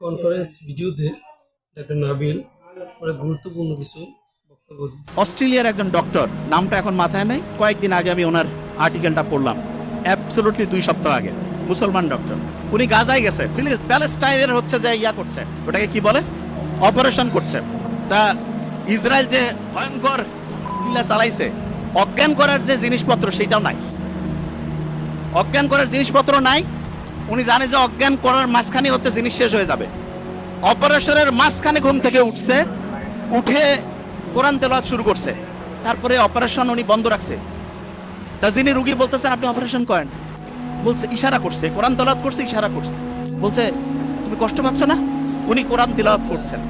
Conference ভিডিওতে doctor Nabil অনেক গুরুত্বপূর্ণ কিছু বক্তব্য অস্ট্রেলিয়ার একজন ডক্টর নামটা এখন মাথায় নেই। কয়েকদিন আগে আমি ওনার আর্টিকেলটা পড়লাম অ্যাবসলুটলি দুই সপ্তাহ আগে। মুসলমান ডক্টর উনি গাজায় গেছে। প্যালেস্টাইনের হচ্ছে যে ইয়া করছে, ওটাকে কি বলে? অপারেশন করছে। তা ইসরায়েল যে ভয়ঙ্কর চালাইছে, অজ্ঞান করার যে জিনিসপত্র, সেটাও নাই। অজ্ঞান করার জিনিসপত্র নাই উনি জানে যে অজ্ঞান করার মাঝখানে হচ্ছে জিনিস শেষ হয়ে যাবে। অপারেশনের মাঝখানে ঘুম থেকে উঠছে, উঠে কোরআন তেলাওয়াত শুরু করছে। তারপরে অপারেশন উনি বন্ধ রাখছে। তা যিনি রুগী বলতেছেন, আপনি অপারেশন করেন। বলছে, ইশারা করছে। কোরআন তেলাওয়াত করছে, ইশারা করছে। বলছে, তুমি কষ্ট পাচ্ছ না? উনি কোরআন তেলাওয়াত করছেন।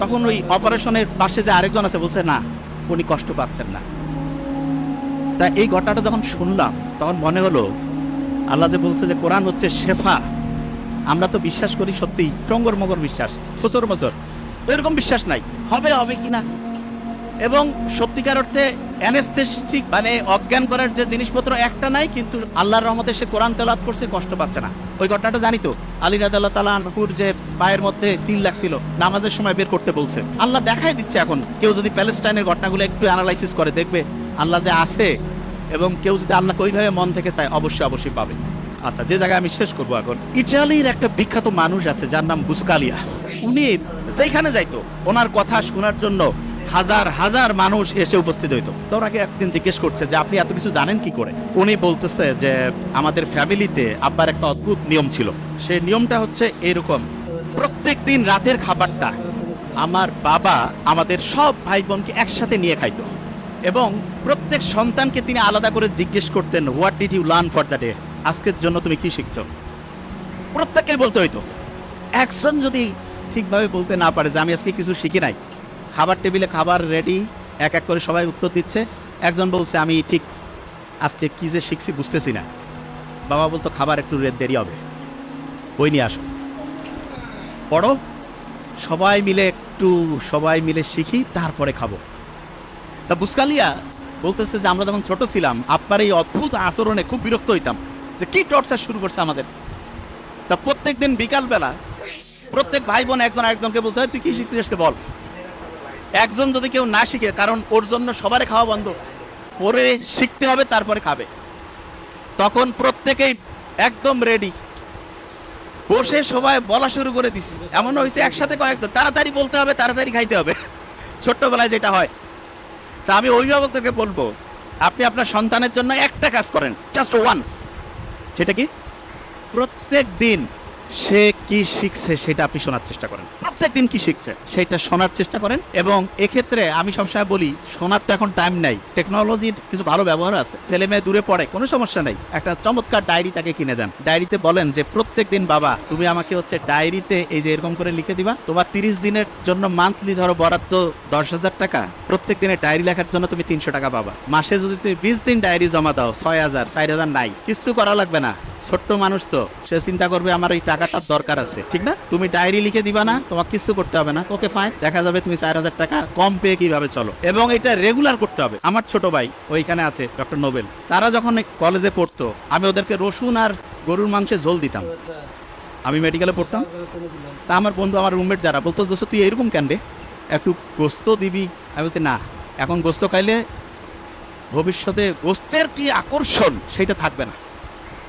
তখন ওই অপারেশনের পাশে যে আরেকজন আছে, বলছে, না, উনি কষ্ট পাচ্ছেন না। তা এই ঘটনাটা যখন শুনলাম, তখন মনে হলো আল্লাহ যে বলছে যে কোরআন হচ্ছে শেফা। আমরা তো বিশ্বাস করি সত্যি টঙ্গর মগর বিশ্বাস বছর বছর এরকম বিশ্বাস নাই, হবে হবে কিনা? এবং সত্যিকার অর্থে অ্যানেস্থেটিক মানে অজ্ঞান করার যে জিনিসপত্র একটা নাই, কিন্তু আল্লাহর রহমতে সে কোরআন তেলাত করছে, কষ্ট পাচ্ছে না। ওই ঘটনাটা জানি তো। আলী রাদাল্লাহ তালা আনহুর যে পায়ের মধ্যে তিল লাগছিল, নামাজের সময় বের করতে বলছে। আল্লাহ দেখাই দিচ্ছে এখন, কেউ যদি প্যালেস্টাইনের ঘটনাগুলো একটু অ্যানালাইসিস করে, দেখবে আল্লাহ যে আছে এবং কেউ যদি আল্লাহকে ওইভাবে মন থেকে চায়, অবশ্যই অবশ্যই পাবে। আচ্ছা যে জায়গায় আমি শেষ করব এখন, ইটালির একটা বিখ্যাত মানুষ আছে, যার নাম বুসকালিয়া। উনি যেখানে যাইতো, ওনার কথা শোনার জন্য হাজার হাজার মানুষ এসে উপস্থিত হইতো। তো ওনাকে একদিন জিজ্ঞেস করছে যে, আপনি এত কিছু জানেন কি করে? উনি বলতেছে যে, আমাদের ফ্যামিলিতে আব্বার একটা অদ্ভুত নিয়ম ছিল। সেই নিয়মটা হচ্ছে এরকম, প্রত্যেক দিন রাতের খাবারটা আমার বাবা আমাদের সব ভাই বোনকে একসাথে নিয়ে খাইতো। এবং প্রত্যেক সন্তানকে তিনি আলাদা করে জিজ্ঞেস করতেন what did you learn for the day আজকের জন্য তুমি কি শিখছো? প্রত্যেককেই বলতে হইতো। একজন যদি ঠিকভাবে বলতে না পারে যে, আমি আজকে কিছু শিখি নাই। খাবার টেবিলে খাবার রেডি এক এক করে সবাই উত্তর দিচ্ছে। একজন বলছে, আমি ঠিক আজকে কি যে শিখছি বুঝতেছি না। বাবা বলতো, খাবার একটু রে- দেরি হবে। বই নিয়ে আসো। পড়ো। সবাই মিলে একটু, সবাই মিলে শিখি, তারপরে খাব। তা বুসকালিয়া বলতেছে যে আমরা যখন ছোট ছিলাম আপনার এই অদ্ভুত আচরণে খুব বিরক্ত হইতাম যে কি টর্চার শুরু করছে আমাদের। তা প্রত্যেক দিন বিকালবেলা প্রত্যেক ভাই বোন একজন আরেকজনকে বলতে হয় তুই কি শিখছিস আজকে বল। একজন যদি কেউ না শিখে, কারণ ওর জন্য সবারই খাওয়া বন্ধ পরে শিখতে হবে, তারপরে খাবে। তখন প্রত্যেকেই একদম রেডি বসে সবাই বলা শুরু করে দিছে। এমন হয়েছে একসাথে কয়েকজন, তাড়াতাড়ি বলতে হবে, তাড়াতাড়ি খাইতে হবে। ছোট্টবেলায় যেটা হয় তা আমি অভিভাবকদেরকে বলব, আপনি আপনার সন্তানের জন্য একটা কাজ করেন জাস্ট ওয়ান সেটা কি? প্রত্যেক দিন সে কি শিখছে সেটা আপনি শোনার চেষ্টা করেন। প্রত্যেক দিন কি শিখছে সেটা শোনার চেষ্টা করেন এবং এক্ষেত্রে আমি সবসময় বলি, শোনার তো এখন টাইম নাই। টেকনোলজির কিছু ভালো ব্যবহার আছে। ছেলে মেয়ে দূরে পড়ে, কোনো সমস্যা নেই। একটা চমৎকার ডায়েরি তাকে কিনে দেন। ডায়েরিতে বলেন যে প্রত্যেক দিন বাবা, তুমি আমাকে হচ্ছে ডায়েরিতে এই যে এরকম করে লিখে দিবা, তোমার তিরিশ দিনের জন্য মান্থলি ধরো বরাদ্দ দশ হাজার টাকা প্রত্যেক দিনে ডায়েরি লেখার জন্য তুমি তিনশো টাকা পাবা। মাসে যদি তুমি বিশ দিন ডায়েরি জমা দাও, ছয় হাজার, চার হাজার নাই। কিছু করা লাগবে না। ছোট্ট মানুষ তো, সে চিন্তা করবে, আমার এই টাকাটার দরকার আছে, ঠিক না? তুমি ডায়েরি লিখে দিবা না, তোমাকে কিছু করতে হবে না। ওকে ফাইন দেখা যাবে তুমি চার হাজার টাকা কম পেয়ে কীভাবে চলো। এবং এটা রেগুলার করতে হবে। আমার ছোট ভাই ওইখানে আছে ডক্টর নোবেল। তারা যখন কলেজে পড়তো, আমি ওদেরকে রসুন আর গরুর মাংসে ঝোল দিতাম। আমি মেডিকেলে পড়তাম। তা আমার বন্ধু, আমার রুমমেট যারা, বলতো, দোস্ত, তুই এরকম কেন রে? একটু গোস্ত দিবি? আমি বলছি, না, এখন গোস্ত খাইলে ভবিষ্যতে গোস্তের কি আকর্ষণ, সেটা থাকবে না।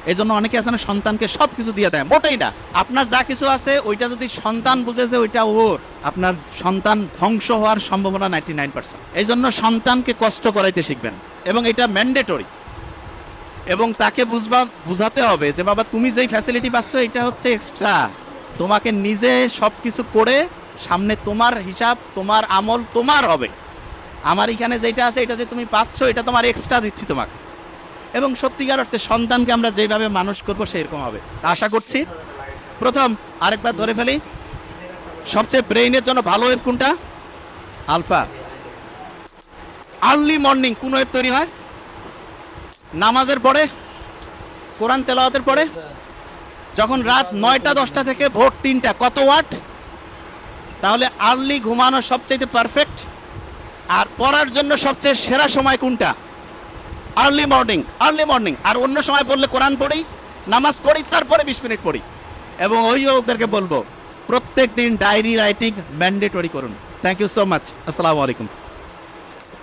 এই জন্য অনেকে আছে না, সন্তানকে সব কিছু দিয়ে দেয়। মোটেই না। আপনার যা কিছু আছে, ওইটা যদি সন্তান বুঝেছে, ওইটা ওর আপনার সন্তান ধ্বংস হওয়ার সম্ভাবনা নাইনটি নাইন পার্সেন্ট। এই জন্য সন্তানকে কষ্ট করাইতে শিখবেন। এবং এটা ম্যান্ডেটরি। এবং তাকে বুঝবা, বুঝাতে হবে যে, বাবা, তুমি যেই ফ্যাসিলিটি পাচ্ছ, এটা হচ্ছে এক্সট্রা তোমাকে নিজে সব কিছু করে সামনে তোমার হিসাব, তোমার আমল তোমার হবে। আমার এখানে যেটা আছে, এটা যে তুমি পাচ্ছ, এটা তোমার এক্সট্রা দিচ্ছি তোমাকে। এবং সত্যিকার অর্থে সন্তানকে আমরা যেভাবে মানুষ করব সেরকম হবে। আশা করছি। প্রথম আরেকবার ধরে ফেলি। সবচেয়ে ব্রেইনের জন্য ভালো ওয়েব কোনটা? আলফা। আর্লি মর্নিং কোন ওয়েব তৈরি হয়? নামাজের পরে? কোরআন তেলাওয়াতের পরে? যখন রাত নয়টা, দশটা থেকে ভোর তিনটা, কত ওয়াট? তাহলে আর্লি ঘুমানো সবচেয়ে পারফেক্ট আর পড়ার জন্য সবচেয়ে সেরা সময় কোনটা? আর্লি মর্নিং আর্লি মর্নিং আর অন্য সময় পড়লে কোরআন পড়ি, নামাজ পড়ি, তারপরে বিশ মিনিট পড়ি। এবং ওই ওদেরকে বলব, প্রত্যেক দিন ডায়েরি রাইটিং ম্যান্ডেটরি করুন। থ্যাংক ইউ সো মাচ আসসালামু আলাইকুম